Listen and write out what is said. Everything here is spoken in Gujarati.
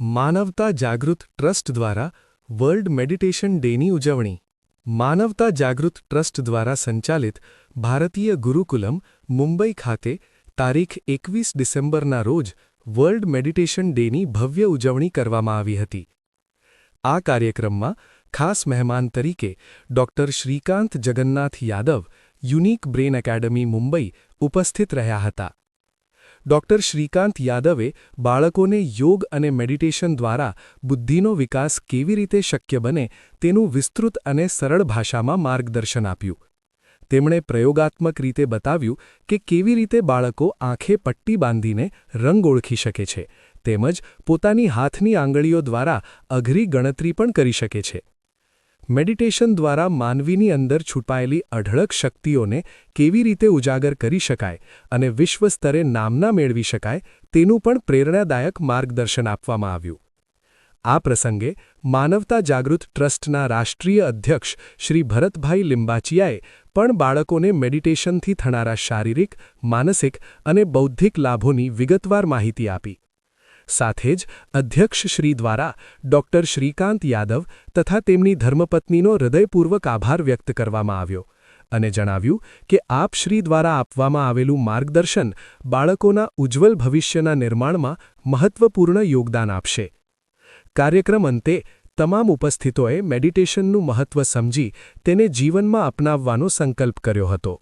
માનવતા જાગૃત ટ્રસ્ટ દ્વારા વર્લ્ડ મેડિટેશન ડેની ઉજવણી. માનવતા જાગૃત ટ્રસ્ટ દ્વારા સંચાલિત ભારતીય ગુરુકુલમ, મુંબઈ ખાતે તારીખ એકવીસ ડિસેમ્બરના રોજ વર્લ્ડ મેડિટેશન ડેની ભવ્ય ઉજવણી કરવામાં આવી હતી. આ કાર્યક્રમમાં ખાસ મહેમાન તરીકે doctor Shrikant Jagannath Yadav, unique brain academy Mumbai ઉપસ્થિત રહ્યા હતા. ડોક્ટર શ્રીકાંત યાદવે બાળકોને યોગ અને મેડિટેશન દ્વારા બુદ્ધિનો વિકાસ કેવી રીતે શક્ય બને તેનું વિસ્તૃત અને સરળ ભાષામાં માર્ગદર્શન આપ્યું. તેમણે પ્રયોગાત્મક રીતે બતાવ્યું કે કેવી રીતે બાળકો આંખે પટ્ટી બાંધીને રંગ ઓળખી શકે છે, તેમજ પોતાની હાથની આંગળીઓ દ્વારા અઘરી ગણતરી પણ કરી શકે છે. મેડિટેશન દ્વારા માનવીની અંદર છુપાયેલી અઢળક શક્તિઓને કેવી રીતે ઉજાગર કરી શકાય અને વિશ્વ સ્તરે નામના મેળવી શકાય તેનું પણ પ્રેરણાદાયક માર્ગદર્શન આપવામાં આવ્યું. આ પ્રસંગે માનવતા જાગૃત ટ્રસ્ટના રાષ્ટ્રીય અધ્યક્ષ શ્રી ભરતભાઈ લિંબાચિયાએ પણ બાળકોને મેડિટેશનથી થનારા શારીરિક, માનસિક અને બૌદ્ધિક લાભોની વિગતવાર માહિતી આપી. સાથે જ અધ્યક્ષ શ્રી દ્વારા ડોક્ટર શ્રીકાંત યાદવ તથા તેમની ધર્મપત્નીનો હૃદયપૂર્વક આભાર વ્યક્ત કરવામાં આવ્યો અને જણાવ્યું કે આપ શ્રી દ્વારા આપવામાં આવેલું માર્ગદર્શન બાળકોના ઉજ્જવલ ભવિષ્યના નિર્માણમાં મહત્વપૂર્ણ યોગદાન આપશે. કાર્યક્રમ અંતે તમામ ઉપસ્થિતોએ મેડિટેશનનું મહત્વ સમજી તેને જીવનમાં અપનાવવાનો સંકલ્પ કર્યો હતો.